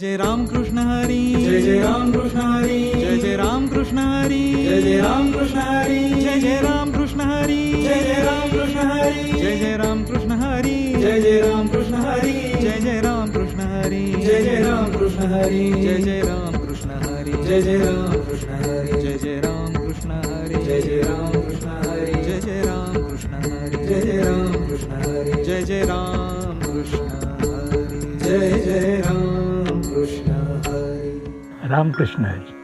जय राम कृष्ण हरी जय जय राम कृष्ण हरी जय जय राम कृष्ण हरी जय जय राम कृष्ण हरी जय जय राम कृष्ण हरी जय जय राम कृष्ण हरी जय जय राम कृष्ण हरी जय जय राम कृष्ण हरी जय जय राम कृष्ण हरी जय जय राम कृष्ण हरी जय जय राम कृष्ण हरी जय जय राम कृष्ण हरी जय जय राम कृष्ण हरी जय जय राम कृष्ण हरी जय जय राम कृष्ण हरी जय जय राम कृष्ण हरी जय जय राम कृष्ण हरी जय जय राम कृष्ण हरी रामकृष्ण हरी.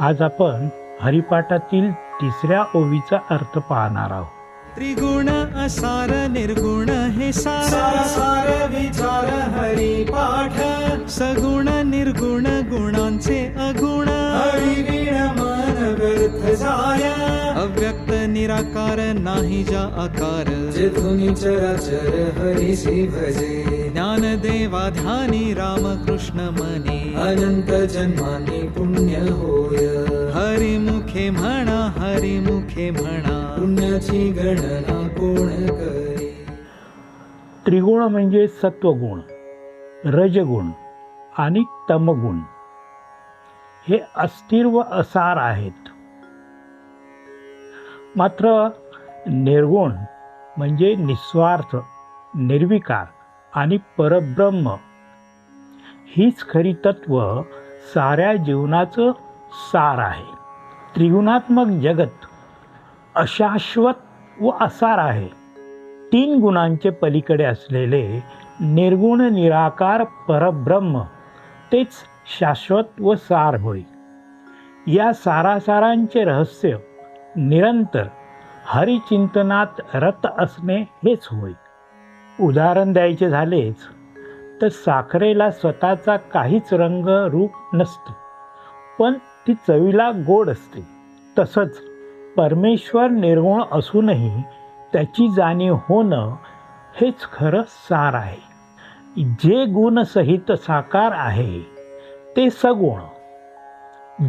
आज आपण हरिपाठातील तिसऱ्या ओवीचा अर्थ पाहणार आहोत. त्रिगुण असार निर्गुण हे सार. सार विचार हरी पाठ सगुण निर्गुण गुणांचे निराकार नाही जा आकार. जेथुनी चराचर हरीसी भजे ज्ञानदेवा ध्यानी रामकृष्ण मने. अनंत जन्मानी पुण्य होय. हरिमुखे म्हणा हरिमुखे म्हणा. पुण्याची गणना कोण करी? त्रिगुण म्हणजे सत्वगुण रजगुण आणि तमगुण. हे अस्थिर व असार आहेत. मात्र निर्गुण म्हणजे निस्वार्थ निर्विकार आणि परब्रह्म. हीच खरी तत्व साऱ्या जीवनाचं सार आहे. त्रिगुणात्मक जगत अशाश्वत व असार आहे. तीन गुणांचे पलीकडे असलेले निर्गुण निराकार परब्रह्म तेच शाश्वत व सार होय. या सारासारांचे रहस्य निरंतर हरिचिंतनात रत असणे हेच होय. उदाहरण द्यायचे झालेच तर साखरेला स्वतःचा काहीच रंग रूप नसतो पण ती चवीला गोड असते. तसंच परमेश्वर निर्गुण असूनही त्याची जाणीव होणं हेच खरं सार आहे. जे गुणसहित साकार आहे ते सगुण.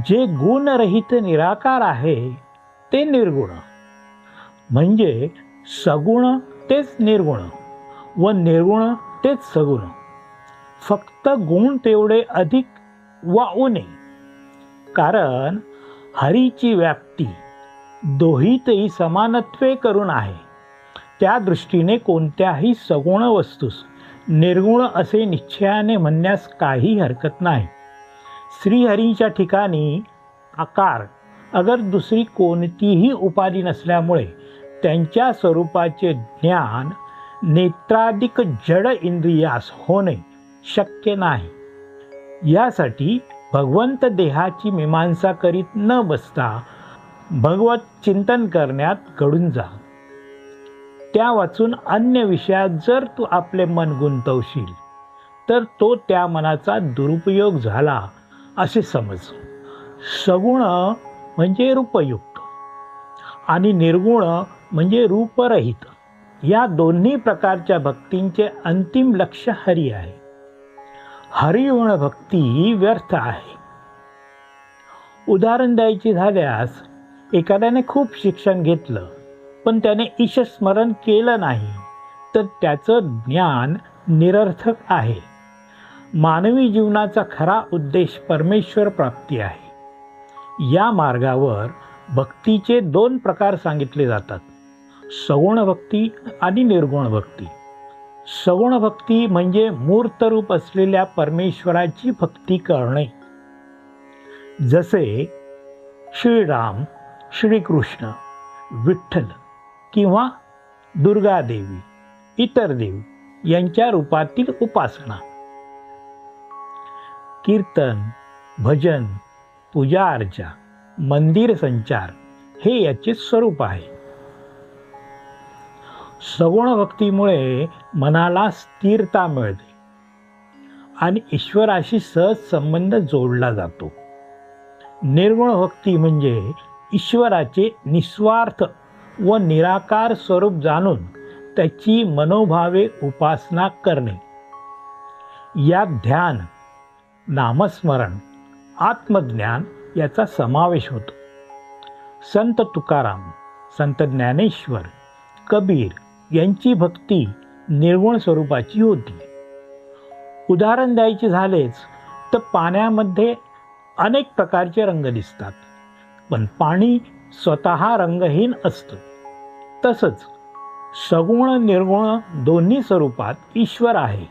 जे गुणरहित निराकार आहे ते निर्गुण. म्हणजे सगुण तेच निर्गुण व निर्गुण तेच सगुण. फक्त गुण तेवढे अधिक वा उणे कारण हरीची व्याप्ती दोहीतही समानत्वे करून आहे. त्या दृष्टीने कोणत्याही सगुण वस्तूस निर्गुण असे निश्चयाने म्हणण्यास काही हरकत नाही. श्रीहरीच्या ठिकाणी आकार अगर दुसरी कोणतीही उपाधी नसल्यामुळे त्यांच्या स्वरूपाचे ज्ञान नेत्राधिक जड इंद्रियास होणे शक्य नाही. यासाठी भगवंत देहाची मीमांसा करीत न बसता भगवत चिंतन करण्यात घडून जा. त्या वाचून अन्य विषयात जर तू आपले मन गुंतवशील तर तो त्या मनाचा दुरुपयोग झाला असे समज. सगुण म्हणजे रूपयुक्त आणि निर्गुण म्हणजे रूपरहित. या दोन्ही प्रकारच्या भक्तींचे अंतिम लक्ष हरी आहे. हरिगुण भक्ती ही व्यर्थ आहे. उदाहरण द्यायची झाल्यास एखाद्याने खूप शिक्षण घेतलं पण त्याने ईशस्मरण केलं नाही तर त्याचं ज्ञान निरर्थक आहे. मानवी जीवनाचा खरा उद्देश परमेश्वर प्राप्ती आहे. या मार्गावर भक्तीचे दोन प्रकार सांगितले जातात. सगुण भक्ती आणि निर्गुण भक्ती. सगुण भक्ती म्हणजे मूर्तरूप असलेल्या परमेश्वराची भक्ती करणे. जसे श्रीराम श्रीकृष्ण विठ्ठल किंवा दुर्गादेवी इतर देवी यांच्या रूपातील उपासना. कीर्तन भजन पूजा अर्चा मंदिर संचार हे याचे स्वरूप आहे. सगुण भक्तीमुळे मनाला स्थिरता मिळते आणि ईश्वराशी सहज संबंध जोडला जातो. निर्गुण भक्ती म्हणजे ईश्वराचे निस्वार्थ व निराकार स्वरूप जाणून त्याची मनोभावे उपासना करणे. यात ध्यान नामस्मरण आत्मज्ञान याचा समावेश होतो. संत तुकाराम संत ज्ञानेश्वर कबीर यांची भक्ती निर्गुण स्वरूपाची होती. उदाहरण द्यायचे झालेच तर पाण्यामध्ये अनेक प्रकारचे रंग दिसतात पण पाणी स्वतः रंगहीन असतं. तसंच सगुण निर्गुण दोन्ही स्वरूपात ईश्वर आहे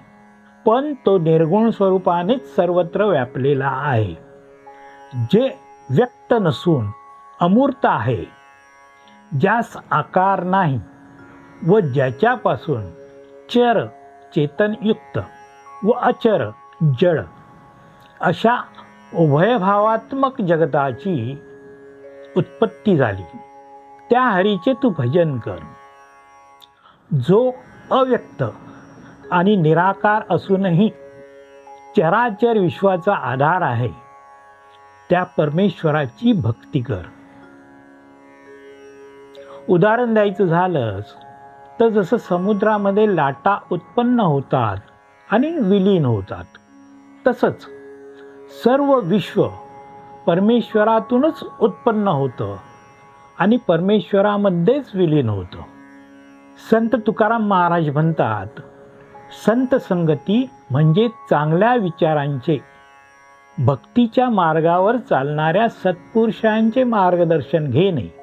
पण तो निर्गुण स्वरूपानेच सर्वत्र व्यापलेला आहे. जे व्यक्त नसून अमूर्त आहे ज्यास आकार नाही व ज्याच्यापासून चर चेतनयुक्त व अचर जड अशा उभयभावात्मक जगताची उत्पत्ती झाली. त्या हरीचे तू भजन कर. जो अव्यक्त आणि निराकार असूनही चराचर विश्वाचा आधार आहे त्या परमेश्वराची भक्ती कर. उदाहरण द्यायचं झालंच तर जसं समुद्रामध्ये लाटा उत्पन्न होतात आणि विलीन होतात तसंच सर्व विश्व परमेश्वरातूनच उत्पन्न होतं आणि परमेश्वरामध्येच विलीन होतं. संत तुकाराम महाराज म्हणतात संत संगती म्हणजे चांगल्या विचारांचे भक्तीच्या मार्गावर चालणाऱ्या सत्पुरुषांचे मार्गदर्शन घेणे.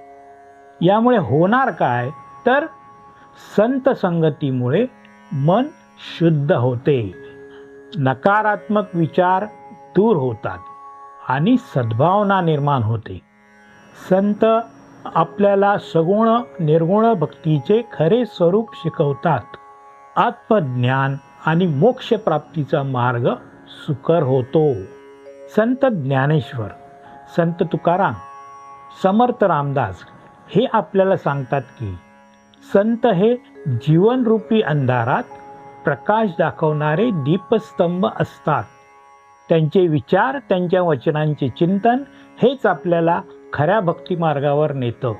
यामुळे होणार काय? तर संत संगतीमुळे मन शुद्ध होते. नकारात्मक विचार दूर होतात आणि सद्भावना निर्माण होते. संत आपल्याला सगुण निर्गुण भक्तीचे खरे स्वरूप शिकवतात. आत्मज्ञान आणि मोक्षप्राप्तीचा मार्ग सुकर होतो. संत ज्ञानेश्वर संत तुकाराम समर्थ रामदास हे आपल्याला सांगतात की संत हे जीवनरूपी अंधारात प्रकाश दाखवणारे दीपस्तंभ असतात. त्यांचे विचार त्यांच्या वचनांचे चिंतन हेच आपल्याला खऱ्या भक्तिमार्गावर नेतं.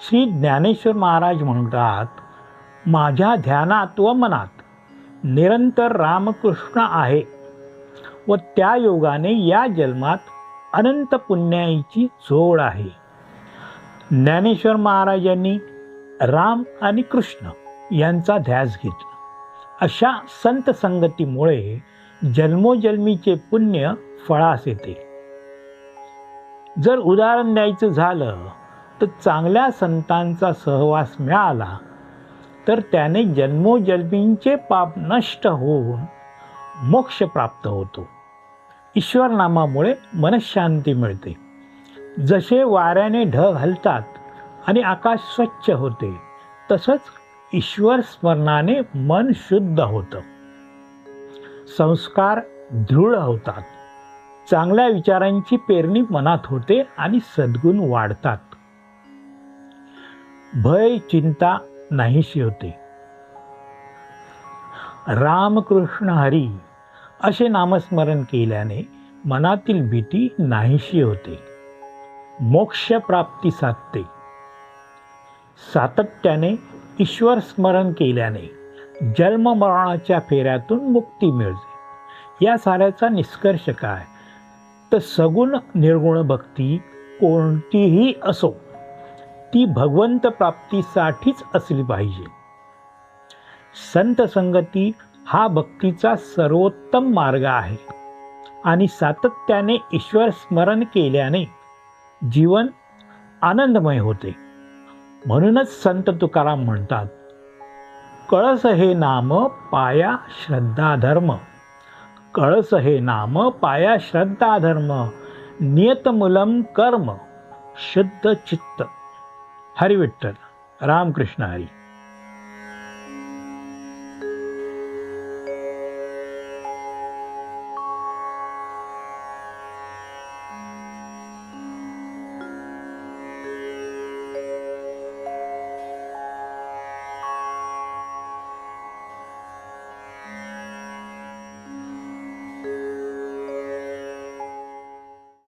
श्री ज्ञानेश्वर महाराज म्हणतात माझ्या ध्यानात व मनात निरंतर रामकृष्ण आहे. व त्या योगाने या जन्मात अनंत पुण्याईची जोड आहे. ज्ञानेश्वर महाराजांनी राम आणि कृष्ण यांचा ध्यास घेतला. अशा संत संगतीमुळे जन्मोजन्मीचे पुण्य फळास येते. जर उदाहरण द्यायचं झालं तर चांगल्या संतांचा सहवास मिळाला तर त्याने जन्मोजन्मींचे पाप नष्ट होऊन मोक्ष प्राप्त होतो. ईश्वर नामामुळे मनशांती मिळते. जसे वाऱ्याने ढग हलतात आणि आकाश स्वच्छ होते तसंच ईश्वर स्मरणाने मन शुद्ध होतं. संस्कार दृढ होतात. चांगल्या विचारांची पेरणी मनात होते आणि सद्गुण वाढतात. भय चिंता नाहीशी होते. रामकृष्ण हरी. असे नामस्मरण केल्याने मनातील भीती नाहीशी होते. मोक्ष प्राप्ती साधते. सातत्याने ईश्वर स्मरण केल्याने जन्ममरणाच्या फेऱ्यातून मुक्ती मिळते. या साऱ्याचा निष्कर्ष काय? तर सगुण निर्गुण भक्ती कोणतीही असो ती भगवंत प्राप्तीसाठीच असली पाहिजे. संत संगती हा भक्तीचा सर्वोत्तम मार्ग आहे. आणि सातत्याने ईश्वर स्मरण केल्याने जीवन आनंदमय होते. म्हणूनच संत तुकाराम म्हणतात कळस हे नाम पाया श्रद्धा धर्म. कळस हे नाम पाया श्रद्धा धर्म. नियतमुलम कर्म. शुद्ध चित्त. हरिविठ्ठल. रामकृष्ण हरी.